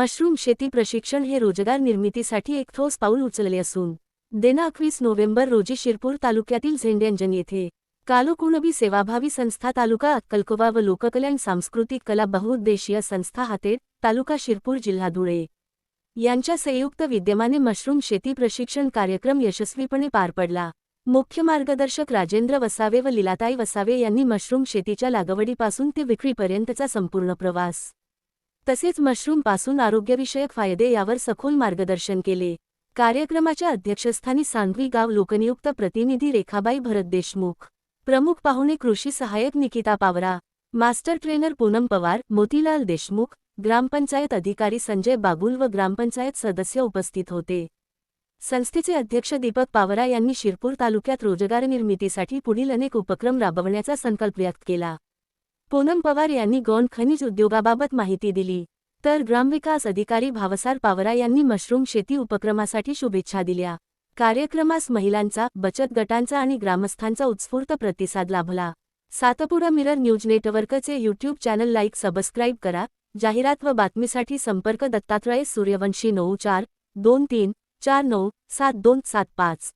Mushroom शेती प्रशिक्षण हे रोजगार निर्मितीसाठी एक ठोस पाऊल उचलले असून देना एकवीस नोव्हेंबर रोजी शिरपूर तालुक्यातील झेंड्यांजन येथे कालोकुणबी सेवाभावी संस्था तालुका अक्कलकोवा व लोककल्याण सांस्कृतिक कला बहुउद्देशीय संस्था हातेड तालुका शिरपूर जिल्हा धुळे. यांच्या संयुक्त विद्यमाने मशरूम शेती प्रशिक्षण कार्यक्रम यशस्वीपणे पार पडला. मुख्य मार्गदर्शक राजेंद्र वसावे व लीलाताई वसावे यांनी मशरूम शेतीच्या लागवडीपासून ते विक्रीपर्यंतचा संपूर्ण प्रवास तसेच मशरूमपासून आरोग्यविषयक फायदे यावर सखोल मार्गदर्शन केले. कार्यक्रमाच्या अध्यक्षस्थानी सांगवी गाव लोकनियुक्त प्रतिनिधी रेखाबाई भरत देशमुख. प्रमुख पाहुणे कृषी सहाय्यक निकिता पावरा. मास्टर ट्रेनर पूनम पवार मोतीलाल देशमुख ग्रामपंचायत अधिकारी संजय बागुल व ग्रामपंचायत सदस्य उपस्थित होते. संस्थेचे अध्यक्ष दीपक पावरा यांनी शिरपूर तालुक्यात रोजगार निर्मितीसाठी पुढील अनेक उपक्रम राबवण्याचा संकल्प व्यक्त केला. पूनम पवार यांनी गोंड खनिज उद्योगाबाबत माहिती दिली. तर ग्रामविकास अधिकारी भावसार पावरा यांनी मशरूम शेती उपक्रमासाठी शुभेच्छा दिल्या. कार्यक्रमास महिलांचा बचत गटांचा आणि ग्रामस्थांचा उत्स्फूर्त प्रतिसाद लाभला. सातपुडा मिरर न्यूज नेटवर्कचे यूट्यूब चॅनल लाईक सबस्क्राईब करा. जाहिरात व बातमीसाठी संपर्क दत्तात्रय सूर्यवंशी नऊ चार दोन तीन चार नऊ सात दोन सात पाच.